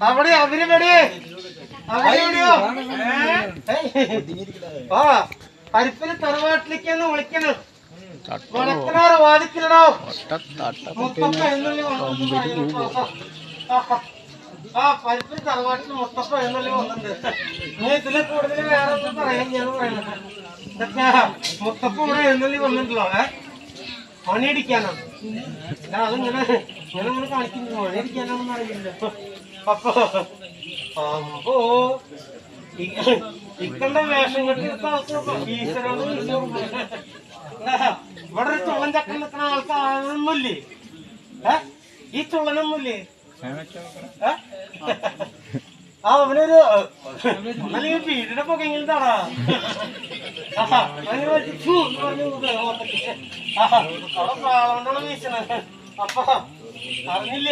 അവിടെ അവരിവിടെ അവരെവിടെയോ ആ പരിപ്പിന് തറവാട്ടിലേക്കാന്ന് വിളിക്കണം. വടക്കനാറ് വാദിക്കണോ ആ പരിപ്പിന് തറവാട്ടിൽ മുത്തപ്പ എന്നുള്ളി വന്നിട്ടുണ്ട്. നീ ഇതിൽ കൂടുതൽ വേറെ ഒന്നും പറയാൻ ഞാൻ പറയുന്നത്. ഇതൊക്കെ മുത്തപ്പ ഇവിടെ എന്നുള്ളി വന്നിട്ടുണ്ടല്ലോ ഏ? പണിയടിക്കാനോ അല്ല അതിങ്ങനെ ഇങ്ങനെ ഇങ്ങനെ കാണിക്കുന്നു പണിയടിക്കാനാണെന്ന് അറിയില്ല. അപ്പൊ അമ്പോ ഇ- ഇക്കണ്ട വേഷം കെട്ടി ഈശ്വരനോട് ഇവിടെ ഒരു ചുള്ളൻ ചക്കൻ നിൽക്കുന്ന ആൾക്കാരൊന്നുമില്ലേ ഏ? ഈ ചുള്ളനൊന്നുമില്ലേ? ആ അവനൊരു അല്ലെങ്കിൽ വീടിന്റെ പുക എങ്ങനെന്താടാ അങ്ങനെ വെച്ച് പറഞ്ഞ് അവിടെ പ്രാളകൊണ്ടാണ് വീശണത് അപ്പൊ അറിഞ്ഞില്ല.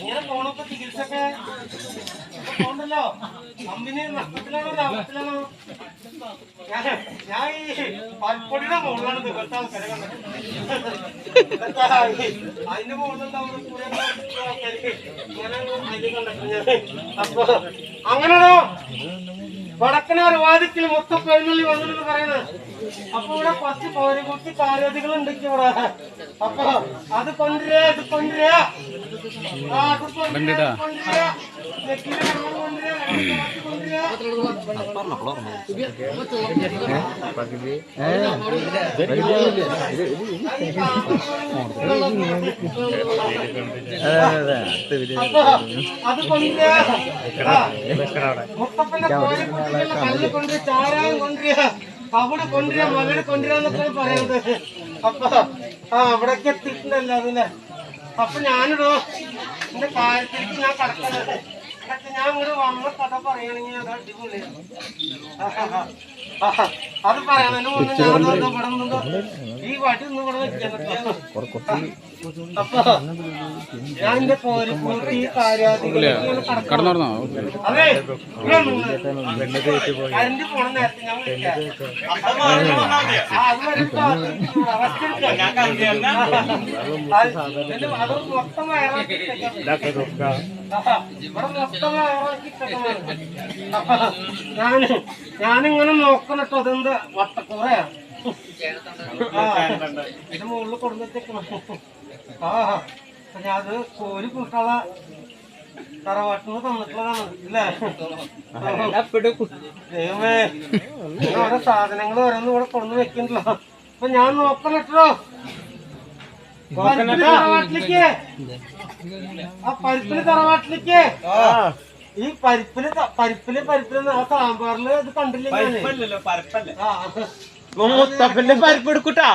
എങ്ങനെ പോണപ്പോ ചികിത്സയൊക്കെ ഇപ്പൊ ഞാൻ അങ്ങനെയാണോ? വടക്കനാർ വാദിക്കൽ മൊത്തം പെരുന്നുള്ളി വന്നിട്ട് പറയുന്നത്. അപ്പൊ ഇവിടെ കുറച്ച് പൗരകുട്ടി കാര്യാദികൾ ഉണ്ട് ഇവിടെ. അപ്പൊ അത് കൊണ്ടുവരാ ഇത് കൊണ്ടുവരാ. അത് കൊണ്ടുവരാ, അവിടെ കൊണ്ടുവരാ. മകളെ കൊണ്ടുവരാന്നൊക്കെ പറയുന്നത്. അപ്പൊ ആ അവിടേക്ക് എത്തിയിട്ടുണ്ടല്ലോ അതിനെ. അപ്പൊ ഞാനിടോ എന്റെ കാര്യത്തിലേക്ക് ഞാൻ കടക്കുന്നത് എന്നിട്ട് ഞാൻ ഇങ്ങോട്ട് വന്ന കഥ പറയണെങ്കിൽ അത് അടിപൊളിയാണ് ആഹാ. പറയാൻ അത് പറയാനു മുന്നേ ഞാൻ ഇവിടെ നിന്നോ ഈ വടി ഒന്നും ഇവിടെ വെക്കാൻ ഞാൻ എന്റെ പോരി പൂർത്തി ഈ കാര്യാദികളിലേക്ക് കടന്നു അതെ ഇവിടെ നിന്ന് കറണ്ട് പോണ നേരത്തെ ഞാൻ വിളിക്കാം. ആ, അത് വരെ ഇപ്പൊ റെസ്റ്റ് എടുക്കാം. അത് ഇതിന്റെ അത് മൊത്തം വയറാക്കി ഇട്ടേക്കാം. ആഹാ, ഇവിടെ മൊത്തം വയറാക്കി ഇട്ടേക്കാം. അപ്പൊ ഞാൻ ഞാനിങ്ങനെ നോക്കണട്ടോ അതെന്താ വട്ടക്കൂറയാ ആ, ഇത് മുകളിൽ കൊടുത്തിട്ടേക്കണം ആ അപ്പൊ ഞാൻ അത് കോരി കൂട്ടാള തറവാട്ടിന്ന് തന്നിട്ടുള്ളതാണ് ഇല്ലേ? ദൈവമേ ഓരോ സാധനങ്ങൾ ഓരോന്ന് ഇവിടെ കൊണ്ടു വെക്കണ്ടല്ലോ. അപ്പൊ ഞാൻ നോക്കണട്ടോ പരിപ്പിന് തറവാട്ടിലേക്ക്. ആ പരിപ്പിന് തറവാട്ടിലേക്ക്. ഈ പരിപ്പിന് പരിപ്പിൽ പരിപ്പിൽ ആ സാമ്പാറിൽ ഇത് കണ്ടില്ല മുത്തപ്പന്റെ പരിപ്പ് എടുക്കൂട്ടാ